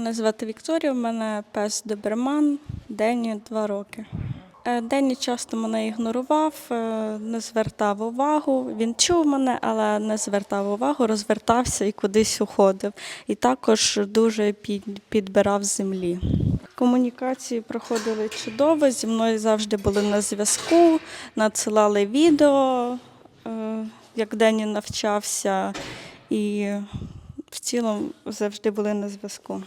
Мене звати Вікторія, у мене пес Доберман, Дені два роки. Е, Дені часто мене ігнорував, е, не звертав увагу. Він чув мене, але не звертав увагу, розвертався і кудись уходив. І також дуже підбирав землі. Комунікації проходили чудово, зі мною завжди були на зв'язку, надсилали відео, е, як Дені навчався, і в цілому завжди були на зв'язку.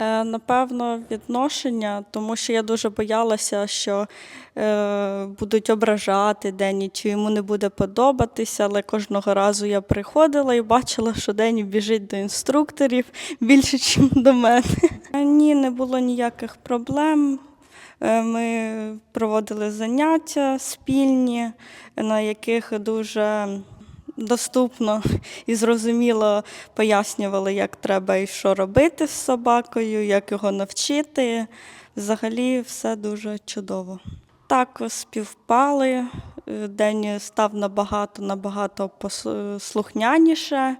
Е, Напевно, відношення, тому що я дуже боялася, що е, будуть ображати Дені, чи йому не буде подобатися, але кожного разу я приходила і бачила, що Дені біжить до інструкторів більше, ніж до мене. Е, Ні, не було ніяких проблем. Е, Ми проводили заняття спільні, на яких дуже доступно і зрозуміло пояснювали, як треба і що робити з собакою, як його навчити. Взагалі все дуже чудово. Так, співпали. День став набагато набагато пос- слухняніше,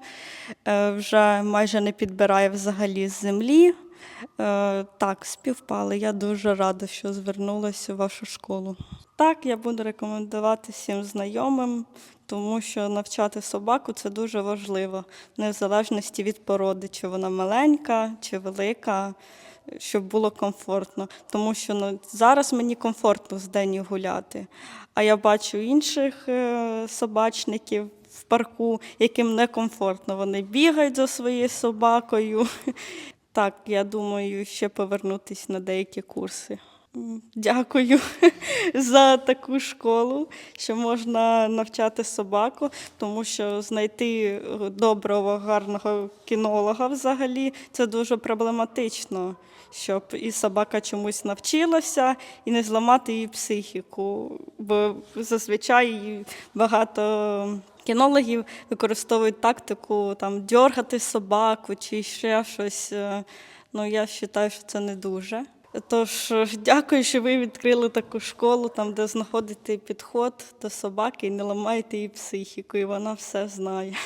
Е, вже майже не підбирає взагалі з землі. Е, Так, співпали. Я дуже рада, що звернулася у вашу школу. Так, я буду рекомендувати всім знайомим, тому що навчати собаку це дуже важливо, не в залежності від породи, чи вона маленька, чи велика, щоб було комфортно. Тому що ну, зараз мені комфортно з Дені гуляти. А я бачу інших е, собачників в парку, яким некомфортно. Вони бігають за своєю собакою. Так, я думаю, ще повернутися на деякі курси. Дякую за таку школу, що можна навчати собаку, тому що знайти доброго, гарного кінолога взагалі це дуже проблематично, щоб і собака чомусь навчилася, і не зламати її психіку. Бо зазвичай багато кінологів використовують тактику там дьоргати собаку чи ще щось. Е, Ну, я вважаю, що це не дуже. Тож дякую, що ви відкрили таку школу, там, де знаходите підход до собаки і не ламаєте її психіку, і вона все знає.